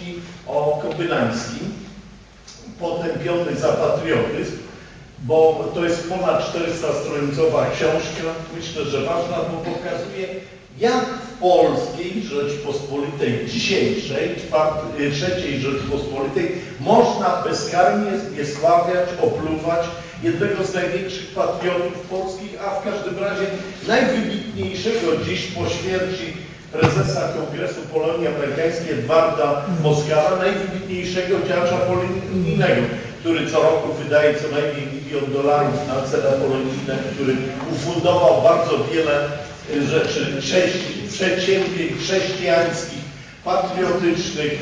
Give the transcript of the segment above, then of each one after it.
książki o Kobylańskim, potępiony za patriotyzm, bo to jest ponad 400-stronicowa książka, myślę, że ważna, bo pokazuje, jak w polskiej Rzeczpospolitej dzisiejszej, czwarty- trzeciej Rzeczpospolitej, można bezkarnie zniesławiać, opluwać jednego z największych patriotów polskich, a w każdym razie najwybitniejszego dziś po śmierci prezesa Kongresu Polonii Amerykańskiej Edwarda Moskala, najwybitniejszego działacza polonijnego, który co roku wydaje co najmniej milion dolarów na cele polonijne, który ufundował bardzo wiele y, rzeczy przedsięwzięć chrześcijańskich, patriotycznych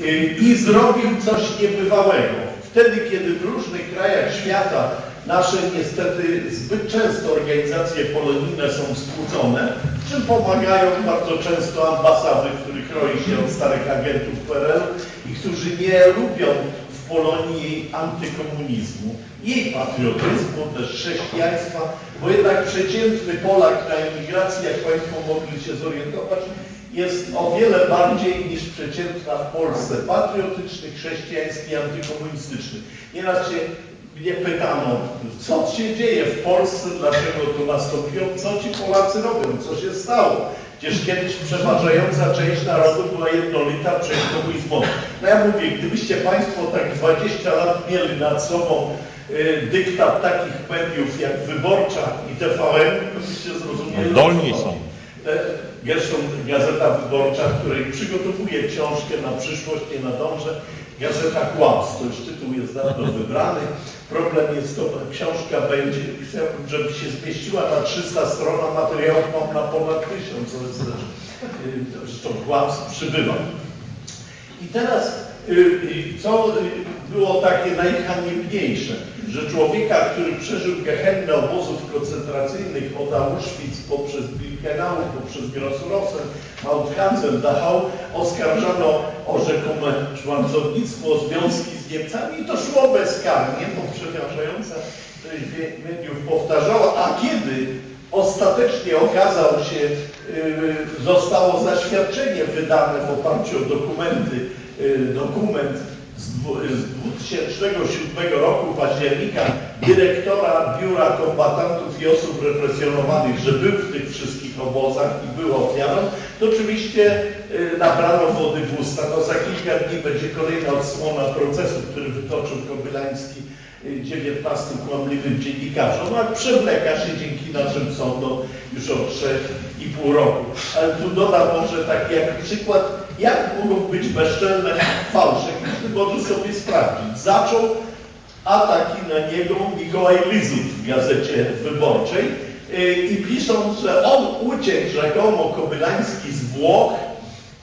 y, i zrobił coś niebywałego. Wtedy, kiedy w różnych krajach świata nasze niestety zbyt często organizacje polonijne są skłócone, czym pomagają bardzo często ambasady, których roi się od starych agentów PRL i którzy nie lubią w Polonii antykomunizmu, jej patriotyzmu, też chrześcijaństwa, bo jednak przeciętny Polak na emigracji, jak Państwo mogli się zorientować, jest o wiele bardziej niż przeciętna w Polsce patriotyczny, chrześcijański, antykomunistyczny. Nieraz się mnie pytano, co się dzieje w Polsce, dlaczego to nastąpiło, co ci Polacy robią, co się stało. Przecież kiedyś przeważająca część narodu była jednolita przed komunizmem. No ja mówię, gdybyście Państwo tak 20 lat mieli nad sobą y, dyktat takich mediów jak Wyborcza i TVN, to byście zrozumieli. Dolni są. E, Zresztą Gazeta Wyborcza, której przygotowuje książkę na przyszłość, nie nadążę. Gazeta Kłamstw, to już tytuł jest dawno wybrany. Problem jest to, książka będzie, chciałbym, żeby się zmieściła na 300 stron, a materiałów mam na ponad 1000, co jest też, zresztą kłamstw przybywa. I teraz, y, co y, było takie najhaniebniejsze, że człowieka, który przeżył gehennę obozów koncentracyjnych od Auschwitz poprzez Birkenau, poprzez Grossrosen, Mauthausen, Dachau, oskarżano o rzekome szwancownictwo, związki z Niemcami. I to szło bezkarnie, bo przeważająca część mediów powtarzała, a kiedy ostatecznie okazał się, y, zostało zaświadczenie wydane w oparciu o dokumenty, y, dokument z dwu- z 2007 roku października dyrektora Biura Kombatantów i Osób Represjonowanych, że był w tych wszystkich obozach i był ofiarą, to oczywiście y, nabrano wody w usta. No za kilka dni będzie kolejna odsłona procesu, który wytoczył Kobylański y, 19 kłamliwym dziennikarzom, a przewleka się dzięki naszym sądom już od 3,5 roku. Ale tu dodam może taki jak przykład, jak mogą być bezczelne fałsze. Każdy może sobie sprawdzić. Zaczął ataki na niego Mikołaj Lizut w Gazecie Wyborczej y, i piszą, że on uciekł rzekomo Kobylański z Włoch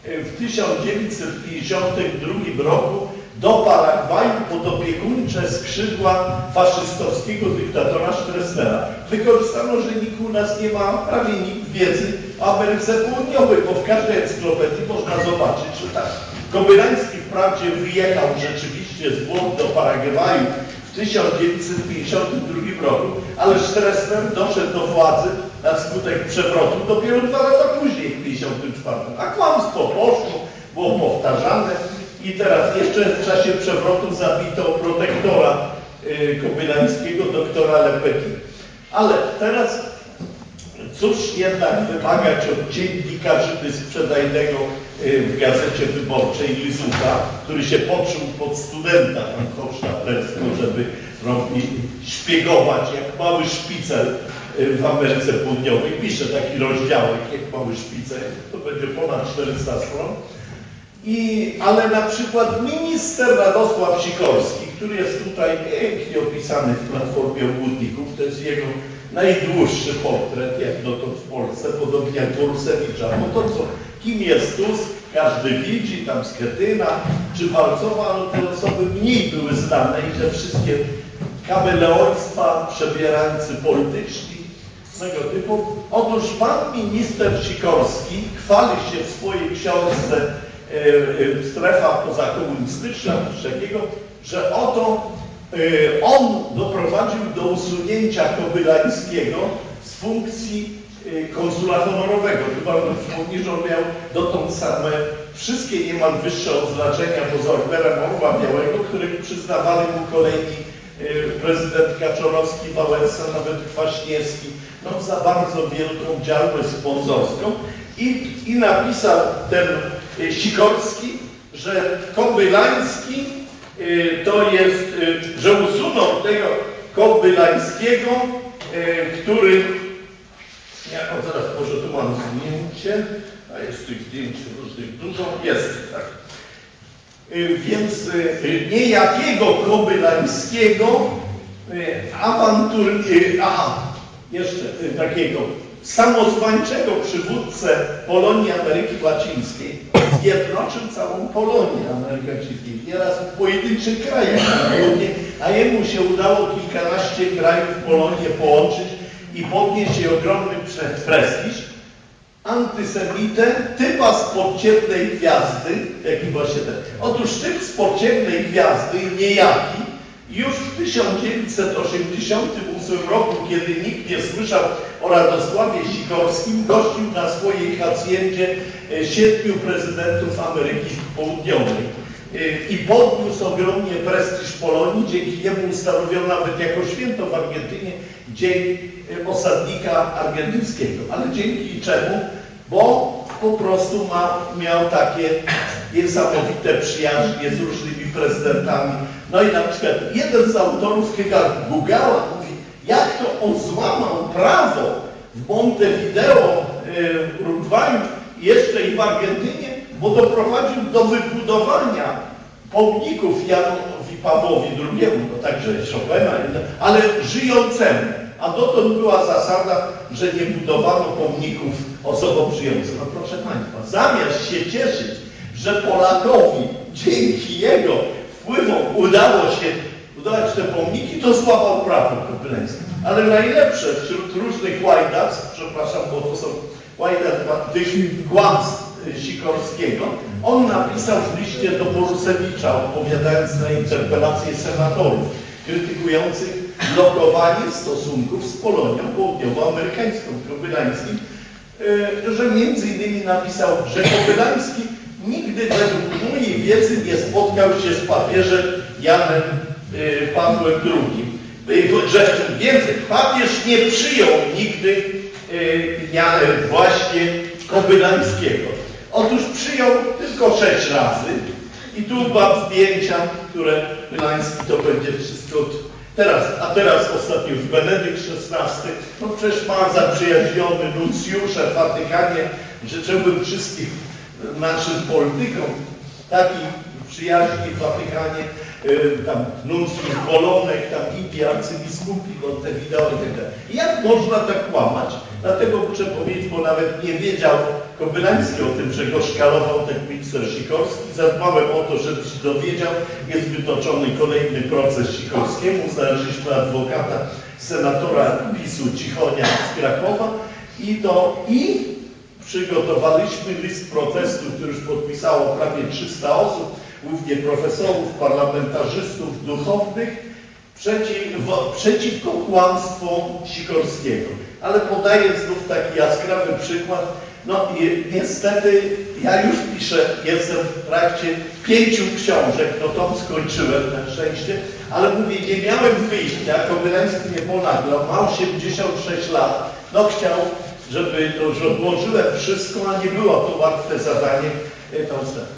y, w 1952 roku do Paragwaju pod opiekuńcze skrzydła faszystowskiego dyktatora Stressnera. Wykorzystano, że nikt u nas nie ma prawie nikt wiedzy Ameryce Południowej, bo w każdej encyklopedii można zobaczyć, że tak. Kobylański wprawdzie wyjechał rzeczywiście z Włoch do Paragwaju w 1952 roku, ale Stressner doszedł do władzy na skutek przewrotu dopiero dwa lata później, w 1954. A kłamstwo poszło, było powtarzane i teraz jeszcze w czasie przewrotu zabito protektora y, kobylańskiego, doktora Lepeki. Ale teraz cóż jednak wymagać od dziennikarzy sprzedajnego y, w Gazecie Wyborczej Lizuta, który się poczuł pod studenta Hochstaplerskiego, żeby robi, szpiegować jak mały szpicel y, w Ameryce Południowej. Pisze taki rozdziałek jak mały szpicel, to będzie ponad 400 stron. I, ale na przykład minister Radosław Sikorski, który jest tutaj pięknie opisany w Platformie Obłudników, to jest jego najdłuższy portret, jak dotąd w Polsce, podobnie jak Borusewicza. Bo to co, kim jest Tusk, każdy widzi, tam Schetyna czy Walcowa, ale te osoby mniej były znane i te wszystkie kameleoństwa, przebierańcy polityczni, tego typu. Otóż pan minister Sikorski chwali się w swojej książce e, e, Strefa pozakomunistyczna, że oto on doprowadził do usunięcia Kobylańskiego z funkcji e, konsula honorowego. Chyba przypomnij, że on miał dotąd same wszystkie niemal wyższe odznaczenia poza Orderem Orła Białego, które przyznawali mu kolejni y, prezydent Kaczorowski, Wałęsa, nawet Kwaśniewski, no za bardzo wielką działkę sponsorską i, i napisał ten Sikorski, że Kobylański to jest, że usunął tego Kobylańskiego, y, który ja o, zaraz może tu mam zdjęcie, a jest tych zdjęć różnych dużo, jest tak. Y, Więc y, niejakiego Kobylańskiego awantur, aha, jeszcze takiego samozwańczego przywódcę Polonii Ameryki Łacińskiej zjednoczył całą Polonię Ameryki Łacińskiej. Nieraz w pojedynczych krajach na a jemu się udało kilkanaście krajów Polonię połączyć i podnieść jej ogromny prestiż antysemitę typa z podciemnej gwiazdy, jaki właśnie ten. Otóż typ z podciemnej gwiazdy, niejaki, już w 1988 roku, kiedy nikt nie słyszał o Radosławie Sikorskim, gościł na swojej hacjendzie e, siedmiu prezydentów Ameryki Południowej. E, I podniósł ogromnie prestiż Polonii, dzięki niemu ustanowiono nawet jako święto w Argentynie Dzień e, Osadnika Argentyńskiego. Ale dzięki czemu? Bo po prostu ma, miał takie niesamowite przyjaźnie z różnymi prezydentami. No i na przykład jeden z autorów chyba Gugała mówi, jak to on złamał prawo w Montevideo, e, Urugwaju, jeszcze i w Argentynie, bo doprowadził do wybudowania pomników Janowi Pawłowi II, no także Chopina, ale żyjącemu. A dotąd była zasada, że nie budowano pomników osobom żyjącym. No proszę Państwa, zamiast się cieszyć, że Polakowi dzięki jego wpływom udało się budować te pomniki, to złamał prawo kopyleńskie. Ale najlepsze wśród różnych łajdactw, przepraszam, bo to są tych kłamstw Sikorskiego, on napisał w liście do Borusewicza, odpowiadając na interpelację senatorów, krytykujących blokowanie stosunków z Polonią południowoamerykańską, Kobylańskim, y, że między innymi napisał, że Kobylański nigdy według mojej wiedzy nie spotkał się z papieżem Janem y, Pawłem II. Y, Że więcej, papież nie przyjął nigdy y, ja- właśnie Kobylańskiego. Otóż przyjął tylko sześć razy i tu mam zdjęcia, które Kobylański to będzie wszystko Teraz, a teraz ostatnio już Benedykt XVI, no przecież ma zaprzyjaźniony nuncjusze w Watykanie. Życzyłbym wszystkim naszym politykom takiej przyjaźni w Watykanie, tam nuncjusz Bolonek, tam inni arcybiskupi, Montevideo i tak. Jak można tak kłamać? Dlatego muszę powiedzieć, bo nawet nie wiedział Kobylański o tym, że go szkalował ten minister Sikorski. Zadbałem o to, żeby się dowiedział. Jest wytoczony kolejny proces Sikorskiemu. Znaleźliśmy adwokata, senatora PiSu Cichonia z Krakowa i to i przygotowaliśmy list protestu, który już podpisało prawie 300 osób, głównie profesorów, parlamentarzystów, duchownych, przeciw, przeciwko kłamstwom Sikorskiego. Ale podaję znów taki jaskrawy przykład. No i niestety ja już piszę, jestem w trakcie pięciu książek, no to skończyłem na szczęście, ale mówię, nie miałem wyjścia, Kobylański mnie ponaglał, ma 86 lat, no chciał, żeby to, że odłożyłem wszystko, a nie było to łatwe zadanie. e, tą